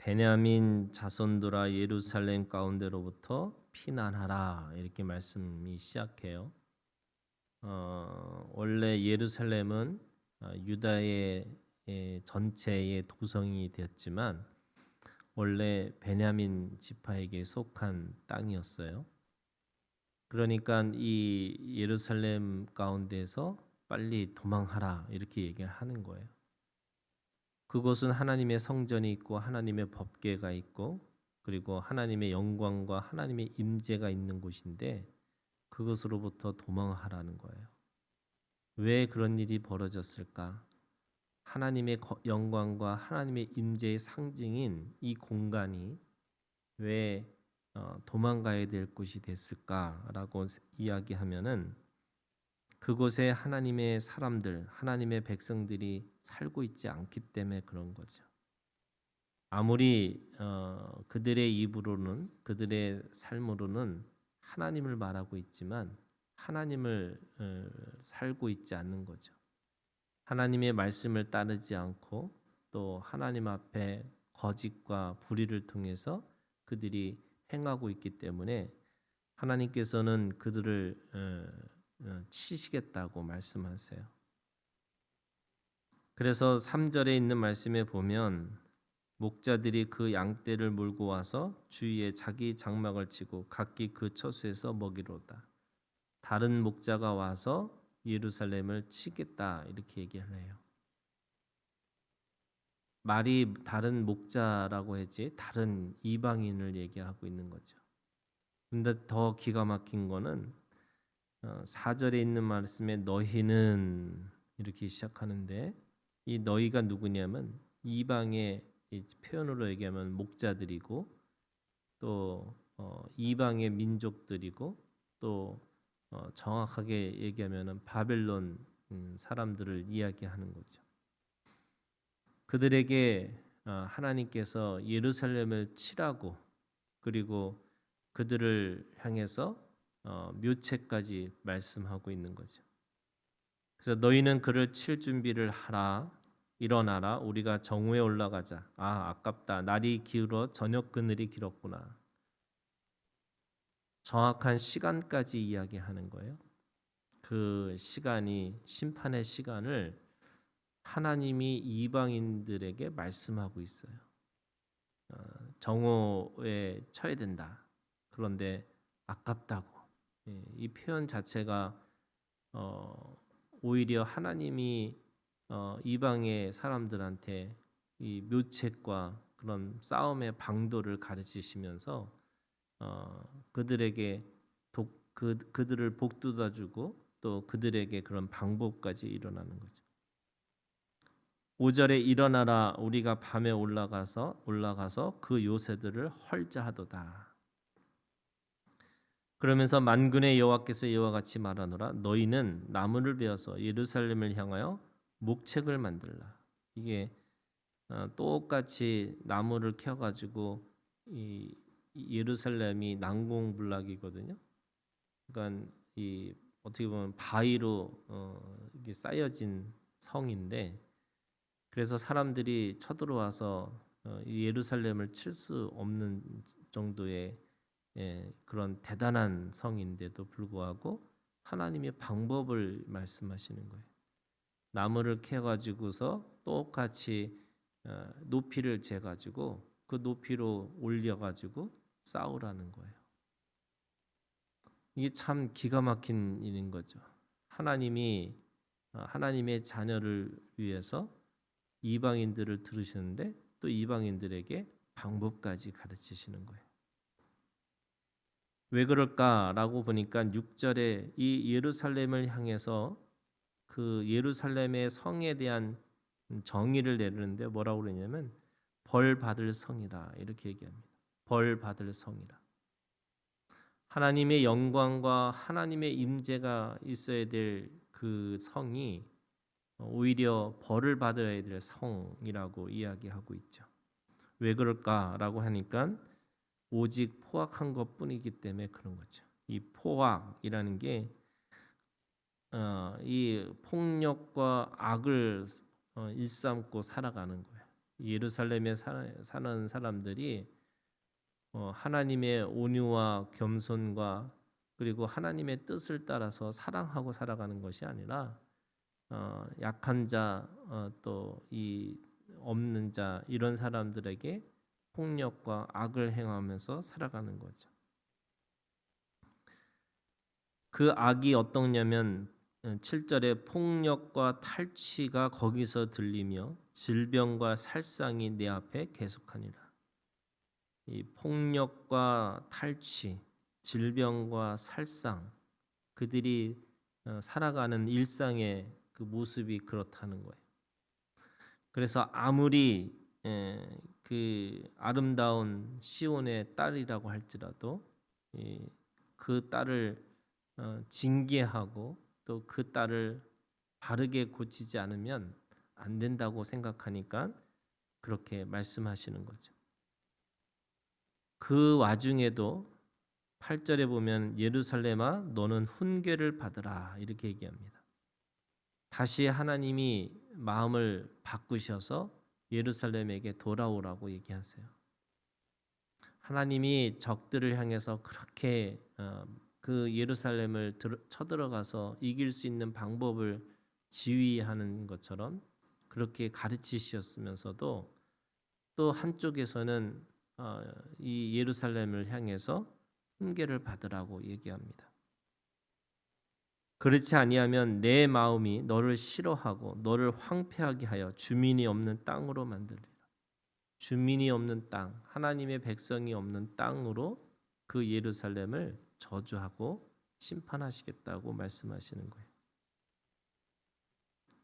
베냐민 자손들아 예루살렘 가운데로부터 피난하라 이렇게 말씀이 시작해요. 어, 원래 예루살렘은 어, 유다의 예, 전체의 도성이 되었지만 원래 베냐민 지파에게 속한 땅이었어요. 그러니까 이 예루살렘 가운데서 빨리 도망하라 이렇게 얘기를 하는 거예요. 그곳은 하나님의 성전이 있고 하나님의 법궤가 있고 그리고 하나님의 영광과 하나님의 임재가 있는 곳인데 그것으로부터 도망하라는 거예요. 왜 그런 일이 벌어졌을까? 하나님의 영광과 하나님의 임재의 상징인 이 공간이 왜 어, 도망가야 될 곳이 됐을까라고 이야기하면은 그곳에 하나님의 사람들, 하나님의 백성들이 살고 있지 않기 때문에 그런 거죠. 아무리 어, 그들의 입으로는 그들의 삶으로는 하나님을 말하고 있지만 하나님을 어, 살고 있지 않는 거죠. 하나님의 말씀을 따르지 않고 또 하나님 앞에 거짓과 불의를 통해서 그들이 행하고 있기 때문에 하나님께서는 그들을 어, 어, 치시겠다고 말씀하세요. 그래서 3절에 있는 말씀에 보면 목자들이 그 양떼를 몰고 와서 주위에 자기 장막을 치고 각기 그 처소에서 먹이로다. 다른 목자가 와서 예루살렘을 치겠다 이렇게 얘기를 해요. 말이 다른 목자라고 했지 다른 이방인을 얘기하고 있는 거죠. 근데 더 기가 막힌 거는 4절에 어, 있는 말씀에 너희는 이렇게 시작하는데 이 너희가 누구냐면 이방의 표현으로 얘기하면 목자들이고 또 어, 이방의 민족들이고 또 어, 정확하게 얘기하면 바벨론 음, 사람들을 이야기하는 거죠. 그들에게 하나님께서 예루살렘을 치라고 그리고 그들을 향해서 어, 묘체까지 말씀하고 있는 거죠. 그래서 너희는 그를 칠 준비를 하라. 일어나라. 우리가 정오에 올라가자. 아, 아깝다. 날이 기울어 저녁 그늘이 길었구나. 정확한 시간까지 이야기하는 거예요. 그 시간이 심판의 시간을 하나님이 이방인들에게 말씀하고 있어요. 어, 정오에 쳐야 된다. 그런데 아깝다고. 예, 이 표현 자체가 어, 오히려 하나님이 어, 이방의 사람들한테 이 묘책과 그런 싸움의 방도를 가르치시면서 어, 그들에게 독, 그, 그들을 복돋아주고 또 그들에게 그런 방법까지 일어나는 거죠. 5절에 일어나라 우리가 밤에 올라가서 올라가서 그 요새들을 헐자하도다. 그러면서 만군의 여호와께서 이와 같이 말하노라 너희는 나무를 베어서 예루살렘을 향하여 목책을 만들라. 이게 어, 똑같이 나무를 켜 가지고 이 예루살렘이 난공불락이거든요. 그러니까 이 어떻게 보면 바위로 어, 이게 쌓여진 성인데 그래서 사람들이 쳐들어와서 어, 예루살렘을 칠 수 없는 정도의 예, 그런 대단한 성인데도 불구하고 하나님의 방법을 말씀하시는 거예요. 나무를 캐 가지고서 똑같이 어, 높이를 재 가지고 그 높이로 올려 가지고 싸우라는 거예요. 이게 참 기가 막힌 일인 거죠. 하나님이 어, 하나님의 자녀를 위해서 이방인들을 들으시는데 또 이방인들에게 방법까지 가르치시는 거예요. 왜 그럴까라고 보니까 6절에 이 예루살렘을 향해서 그 예루살렘의 성에 대한 정의를 내리는데 뭐라고 그러냐면 벌 받을 성이다 이렇게 얘기합니다. 벌 받을 성이라. 하나님의 영광과 하나님의 임재가 있어야 될 그 성이 오히려 벌을 받아야 될 성이라고 이야기하고 있죠. 왜 그럴까라고 하니까 오직 포악한 것뿐이기 때문에 그런 거죠. 이 포악이라는 게 어, 이 폭력과 악을 어, 일삼고 살아가는 거예요. 예루살렘에 사- 사는 사람들이 어, 하나님의 온유와 겸손과 그리고 하나님의 뜻을 따라서 사랑하고 살아가는 것이 아니라 어, 약한 자, 어, 없는 자 이런 사람들에게 폭력과 악을 행하면서 살아가는 거죠. 그 악이 어떠냐면 7절에 폭력과 탈취가 거기서 들리며 질병과 살상이 내 앞에 계속하니라. 이 폭력과 탈취, 질병과 살상 그들이 어, 살아가는 일상의 그 모습이 그렇다는 거예요. 그래서 아무리 에, 그 아름다운 시온의 딸이라고 할지라도 이, 그 딸을 어, 징계하고 또 그 딸을 바르게 고치지 않으면 안 된다고 생각하니까 그렇게 말씀하시는 거죠. 그 와중에도 8절에 보면 예루살렘아 너는 훈계를 받으라 이렇게 얘기합니다. 다시 하나님이 마음을 바꾸셔서 예루살렘에게 돌아오라고 얘기하세요. 하나님이 적들을 향해서 그렇게 어, 그 예루살렘을 쳐들어가서 이길 수 있는 방법을 지휘하는 것처럼 그렇게 가르치셨으면서도 또 한쪽에서는 어, 이 예루살렘을 향해서 훈계를 받으라고 얘기합니다. 그렇지 아니하면 내 마음이 너를 싫어하고 너를 황폐하게 하여 주민이 없는 땅으로 만들리라. 주민이 없는 땅, 하나님의 백성이 없는 땅으로 그 예루살렘을 저주하고 심판하시겠다고 말씀하시는 거예요.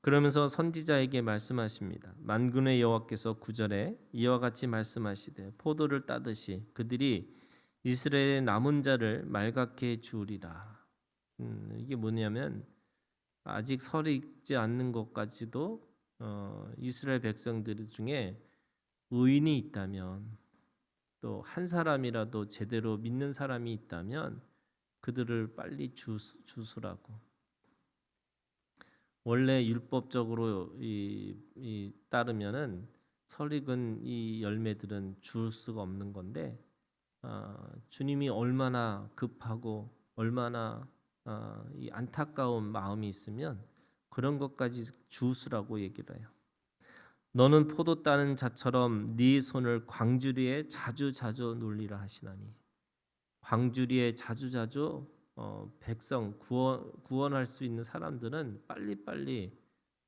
그러면서 선지자에게 말씀하십니다. 만군의 여호와께서 구절에 이와 같이 말씀하시되 포도를 따듯이 그들이 이스라엘의 남은 자를 말갛게 주리라. 음, 이게 뭐냐면 아직 설이 익지 않는 것까지도 어, 이스라엘 백성들 중에 의인이 있다면 또 한 사람이라도 제대로 믿는 사람이 있다면 그들을 빨리 주수, 주수라고 원래 율법적으로 이, 이 따르면은 설익은 이 열매들은 줄 수가 없는 건데 어, 주님이 얼마나 급하고 얼마나 어, 이 안타까운 마음이 있으면 그런 것까지 주수라고 얘기를 해요. 너는 포도 따는 자처럼 네 손을 광주리에 자주 자주 놀리라 하시나니 광주리에 자주 자주 어, 백성 구원 구원할 수 있는 사람들은 빨리 빨리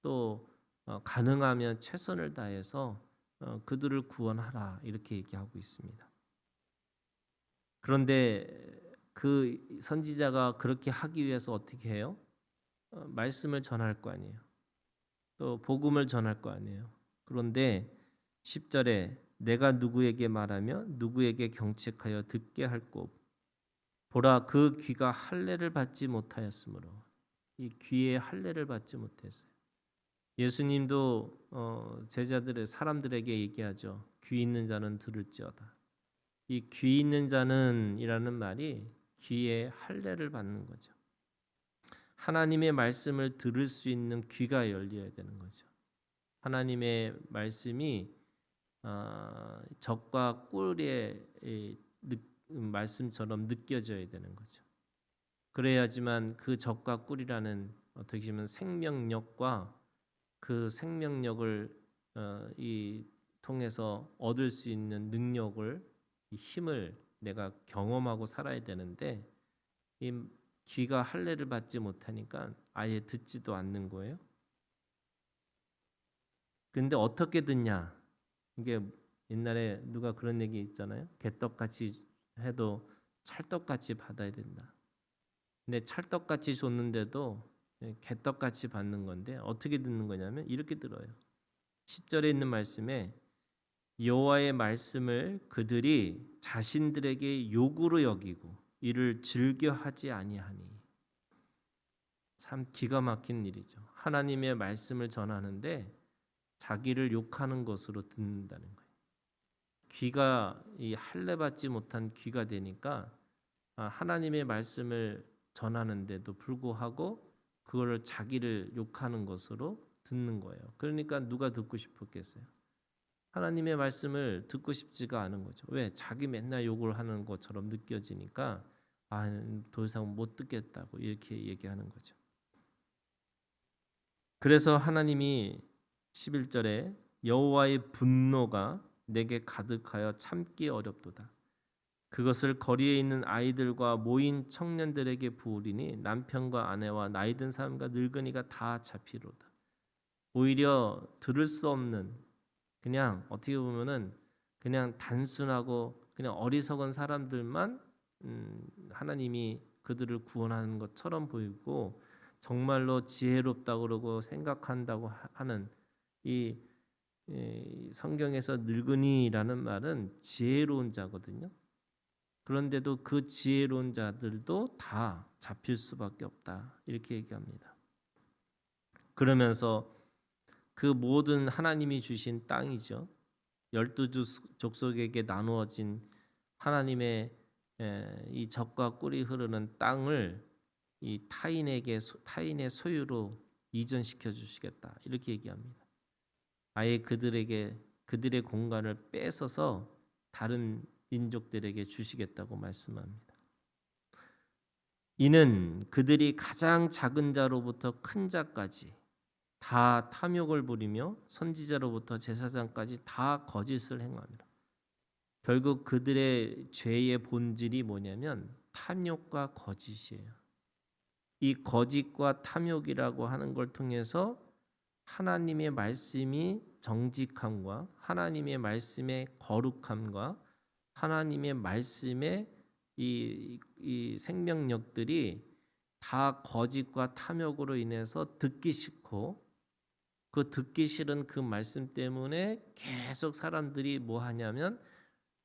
또 어, 가능하면 최선을 다해서 어, 그들을 구원하라 이렇게 얘기하고 있습니다. 그런데 그 선지자가 그렇게 하기 위해서 어떻게 해요? 어, 말씀을 전할 거 아니에요. 또 복음을 전할 거 아니에요. 그런데 10절에 내가 누구에게 말하며 누구에게 경책하여 듣게 할고 보라 그 귀가 할례를 받지 못하였으므로 이 귀에 할례를 받지 못했어요. 예수님도 어, 제자들의 사람들에게 얘기하죠. 귀 있는 자는 들을지어다. 이 귀 있는 자는이라는 말이 귀에 할례를 받는 거죠. 하나님의 말씀을 들을 수 있는 귀가 열려야 되는 거죠. 하나님의 말씀이 어, 적과 꿀의 말씀처럼 느껴져야 되는 거죠. 그래야지만 그 적과 꿀이라는 어떻게 보면 생명력과 그 생명력을 어, 이 통해서 얻을 수 있는 능력을 이 힘을 내가 경험하고 살아야 되는데 이 귀가 할례를 받지 못하니까 아예 듣지도 않는 거예요. 근데 어떻게 듣냐? 이게 옛날에 누가 그런 얘기 있잖아요. 개떡같이 해도 찰떡같이 받아야 된다. 근데 찰떡같이 줬는데도 개떡같이 받는 건데 어떻게 듣는 거냐면 이렇게 들어요. 10절에 있는 말씀에 여호와의 말씀을 그들이 자신들에게 요구로 여기고 이를 즐겨하지 아니하니 참 기가 막힌 일이죠. 하나님의 말씀을 전하는데 자기를 욕하는 것으로 듣는다는 거예요. 귀가 이 할례 받지 못한 귀가 되니까 아, 하나님의 말씀을 전하는데도 불구하고 그거를 자기를 욕하는 것으로 듣는 거예요. 그러니까 누가 듣고 싶었겠어요? 하나님의 말씀을 듣고 싶지가 않은 거죠. 왜? 자기 맨날 욕을 하는 것처럼 느껴지니까 아, 더 이상 못 듣겠다고 이렇게 얘기하는 거죠. 그래서 하나님이 11절에 여호와의 분노가 내게 가득하여 참기 어렵도다. 그것을 거리에 있는 아이들과 모인 청년들에게 부으리니 남편과 아내와 나이든 사람과 늙은이가 다 잡히로다. 오히려 들을 수 없는 그냥 어떻게 보면은 그냥 단순하고 그냥 어리석은 사람들만 음, 하나님이 그들을 구원하는 것처럼 보이고 정말로 지혜롭다 그러고 생각한다고 하는 이, 이 성경에서 늙은이라는 말은 지혜로운 자거든요. 그런데도 그 지혜로운 자들도 다 잡힐 수밖에 없다. 이렇게 얘기합니다. 그러면서 그 모든 하나님이 주신 땅이죠. 열두 족속에게 나누어진 하나님의 이 적과 꿀이 흐르는 땅을 이 타인에게 타인의 소유로 이전시켜 주시겠다. 이렇게 얘기합니다. 아예 그들에게 그들의 공간을 뺏어서 다른 민족들에게 주시겠다고 말씀합니다. 이는 그들이 가장 작은 자로부터 큰 자까지 다 탐욕을 부리며 선지자로부터 제사장까지 다 거짓을 행합니다. 결국 그들의 죄의 본질이 뭐냐면 탐욕과 거짓이에요. 이 거짓과 탐욕이라고 하는 걸 통해서 하나님의 말씀이 정직함과 하나님의 말씀의 거룩함과 하나님의 말씀의 이, 이 생명력들이 다 거짓과 탐욕으로 인해서 듣기 싫고 그 듣기 싫은 그 말씀 때문에 계속 사람들이 뭐 하냐면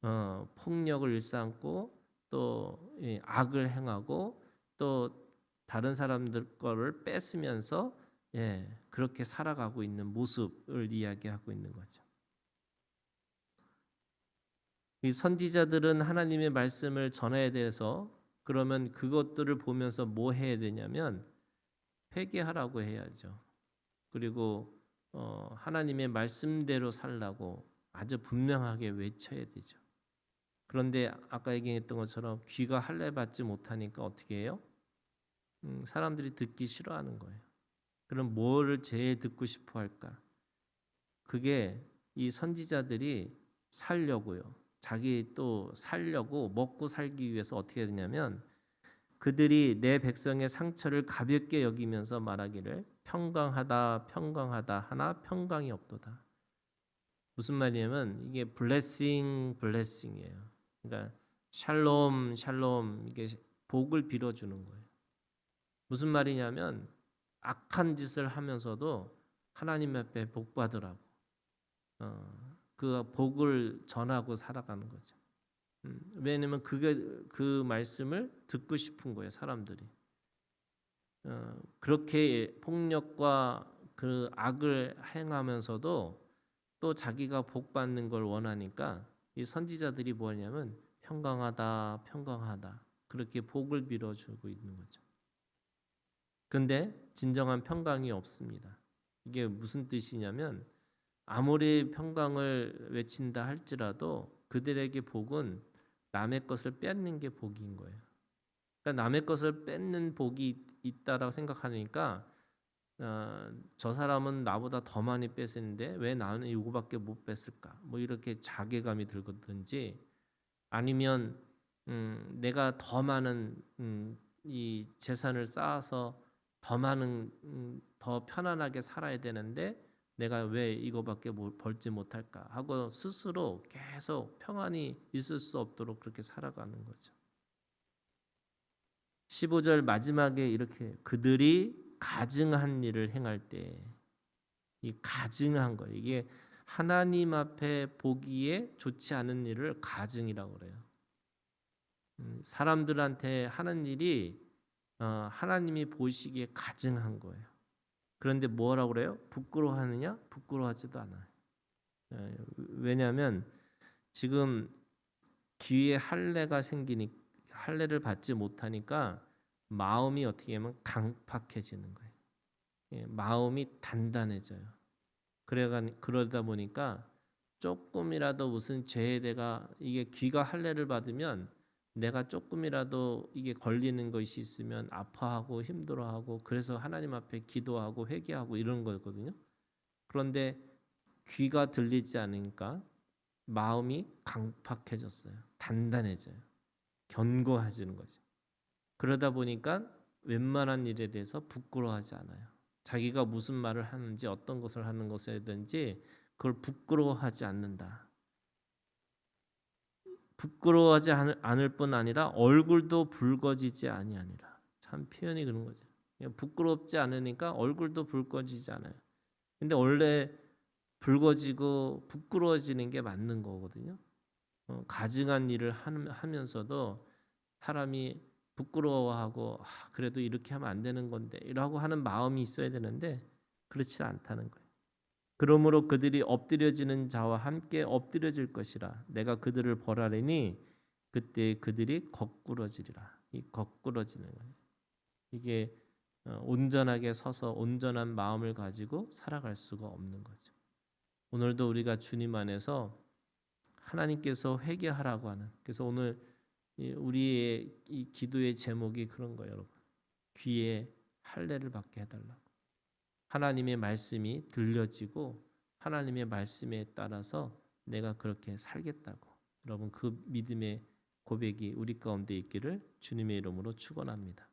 어, 폭력을 일삼고 또 예, 악을 행하고 또 다른 사람들 거를 뺏으면서 예, 그렇게 살아가고 있는 모습을 이야기하고 있는 거죠. 이 선지자들은 하나님의 말씀을 전해야 돼서 그러면 그것들을 보면서 뭐 해야 되냐면 회개하라고 해야죠. 그리고 어, 하나님의 말씀대로 살라고 아주 분명하게 외쳐야 되죠. 그런데 아까 얘기했던 것처럼 귀가 할례 받지 못하니까 어떻게 해요? 음, 사람들이 듣기 싫어하는 거예요. 그럼 뭐를 제일 듣고 싶어 할까? 그게 이 선지자들이 살려고요. 자기 또 살려고 먹고 살기 위해서 어떻게 되냐면 그들이 내 백성의 상처를 가볍게 여기면서 말하기를 평강하다 평강하다 하나 평강이 없도다. 무슨 말이냐면 이게 블레싱 블레싱이에요. 그러니까 샬롬 샬롬 이게 복을 빌어 주는 거예요. 무슨 말이냐면 악한 짓을 하면서도 하나님 앞에 복 받으라고. 어, 그 복을 전하고 살아가는 거죠. 음, 왜냐면 그게 그 말씀을 듣고 싶은 거예요, 사람들이. 어, 그렇게 폭력과 그 악을 행하면서도 또 자기가 복 받는 걸 원하니까 이 선지자들이 뭐냐면 평강하다, 평강하다 그렇게 복을 빌어주고 있는 거죠. 근데 진정한 평강이 없습니다. 이게 무슨 뜻이냐면 아무리 평강을 외친다 할지라도 그들에게 복은 남의 것을 뺏는 게 복인 거예요. 그러니까 남의 것을 뺏는 복이 있다라고 생각하니까 어, 저 사람은 나보다 더 많이 뺏었는데 왜 나는 이거밖에 못 뺏을까? 뭐 이렇게 자괴감이 들거든지 아니면 음, 내가 더 많은 음, 이 재산을 쌓아서 더 많은 음, 더 편안하게 살아야 되는데 내가 왜 이거밖에 벌지 못할까 하고 스스로 계속 평안히 있을 수 없도록 그렇게 살아가는 거죠. 15절 마지막에 이렇게 그들이 가증한 일을 행할 때 이 가증한 거 이게 하나님 앞에 보기에 좋지 않은 일을 가증이라고 그래요. 음, 사람들한테 하는 일이 어, 하나님이 보시기에 가증한 거예요. 그런데 뭐라고 그래요? 부끄러워하느냐? 부끄러워하지도 않아요. 예, 왜냐하면 지금 귀에 할례가 생기니 할례를 받지 못하니까 마음이 어떻게 하면 강팍해지는 거예요. 예, 마음이 단단해져요. 그래가 그러다 보니까 조금이라도 무슨 죄에 대가 이게 귀가 할례를 받으면 내가 조금이라도 이게 걸리는 것이 있으면 아파하고 힘들어하고 그래서 하나님 앞에 기도하고 회개하고 이런 거거든요. 그런데 귀가 들리지 않으니까 마음이 강팍해졌어요. 단단해져요. 견고해지는 거죠. 그러다 보니까 웬만한 일에 대해서 부끄러워하지 않아요. 자기가 무슨 말을 하는지 어떤 것을 하는 것이든지 그걸 부끄러워하지 않는다. 부끄러워하지 않을, 뿐 아니라 얼굴도 붉어지지 아니하니라. 참 표현이 그런 거죠. 부끄럽지 않으니까 얼굴도 붉어지지 않아요. 근데 원래 붉어지고 부끄러워지는 게 맞는 거거든요. 어, 가증한 일을 하면서도 사람이 부끄러워하고 아, 그래도 이렇게 하면 안 되는 건데 이라고 하는 마음이 있어야 되는데 그렇지 않다는 거예요. 그러므로 그들이 엎드려지는 자와 함께 엎드려질 것이라 내가 그들을 벌하리니 그때 그들이 거꾸러지리라. 이 거꾸러지는 거예요. 이게 어, 온전하게 서서 온전한 마음을 가지고 살아갈 수가 없는 거죠. 오늘도 우리가 주님 안에서 하나님께서 회개하라고 하는 그래서 오늘 이 우리의 이 기도의 제목이 그런 거예요, 여러분. 귀에 할례를 받게 해달라고. 하나님의 말씀이 들려지고 하나님의 말씀에 따라서 내가 그렇게 살겠다고. 여러분 그 믿음의 고백이 우리 가운데 있기를 주님의 이름으로 축원합니다.